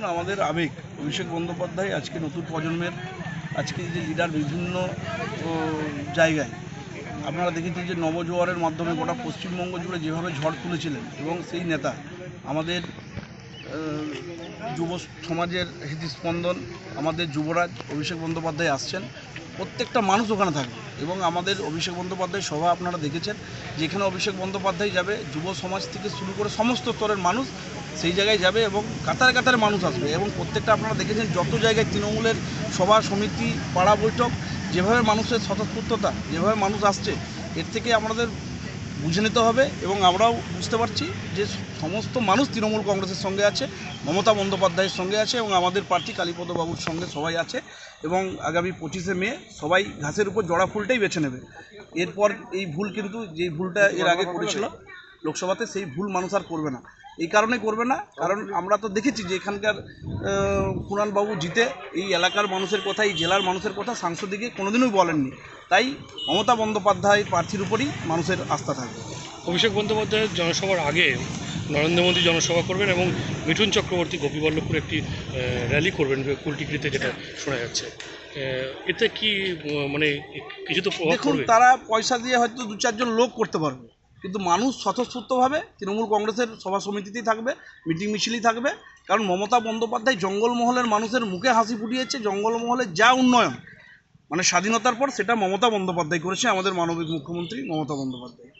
দেখুন, আমাদের আবেগ। অভিষেক বন্দ্যোপাধ্যায় আজকে নতুন প্রজন্মের, আজকে যে লিডার বিভিন্ন জায়গায়। আপনারা দেখেছেন যে নবজোয়ারের মাধ্যমে গোটা পশ্চিমবঙ্গ জুড়ে যেভাবে ঝড় তুলেছিলেন, এবং সেই নেতা আমাদের যুব সমাজের হৃদস্পন্দন আমাদের যুবরাজ অভিষেক বন্দ্যোপাধ্যায় আসছেন। প্রত্যেকটা মানুষ ওখানে থাকবে। এবং আমাদের অভিষেক বন্দ্যোপাধ্যায় সভা আপনারা দেখেছেন, যেখানে অভিষেক বন্দ্যোপাধ্যায় যাবে, যুব সমাজ থেকে শুরু করে সমস্ত স্তরের মানুষ সেই জায়গায় যাবে এবং কাতারে কাতারে মানুষ আসবে। এবং প্রত্যেকটা আপনারা দেখেছেন, যত জায়গায় তৃণমূলের সভা, সমিতি, পাড়া বৈঠক, যেভাবে মানুষের স্বতঃস্ফূর্ততা, যেভাবে মানুষ আসছে, এর থেকে আমাদের বুঝে নিতে হবে এবং আমরাও বুঝতে পারছি যে সমস্ত মানুষ তৃণমূল কংগ্রেসের সঙ্গে আছে, মমতা বন্দ্যোপাধ্যায়ের সঙ্গে আছে এবং আমাদের প্রার্থী কালীপদবাবুর সঙ্গে সবাই আছে এবং আগামী পঁচিশে মে সবাই ঘাসের উপর জড়া ফুলটাই বেছে নেবে। এরপর এই ভুল কিন্তু যে ভুলটা এর আগে করেছিল লোকসভাতে, সেই ভুল মানুষ আর করবে না। এই কারণে করবে না। কারণ আমরা তো দেখেছি যে এখানকার কুণালবাবু জিতে এই এলাকার মানুষের কথা এই জেলার মানুষের কথা সাংসদিকে কোনোদিনই বলেননি। তাই মমতা বন্দ্যোপাধ্যায় প্রার্থীর উপরই মানুষের আস্থা থাকবে। অভিষেক বন্দ্যোপাধ্যায়ের জনসভার আগে নরেন্দ্র মোদী জনসভা করবেন এবং মিঠুন চক্রবর্তী গোপীবল্লভপুর একটি র্যালি করবেন কুলটিগড়িতে যেটা শোনা যাচ্ছে। এতে কি মানে কিছু তো প্রভাব দেখুন তারা পয়সা দিয়ে হয়তো দু চারজন লোক করতে পারবে। কিন্তু মানুষ স্বতঃস্ফূর্তভাবে তৃণমূল কংগ্রেসের সভা সমিতিতেই থাকবে, মিটিং মিছিলই থাকবে। কারণ মমতা বন্দ্যোপাধ্যায় জঙ্গলমহলের মানুষের মুখে হাসি ফুটিয়েছে জঙ্গলমহলের যা উন্নয়ন। মানে স্বাধীনতার পর সেটা মমতা বন্দ্যোপাধ্যায় করেছে, আমাদের মানবিক মুখ্যমন্ত্রী মমতা বন্দ্যোপাধ্যায়।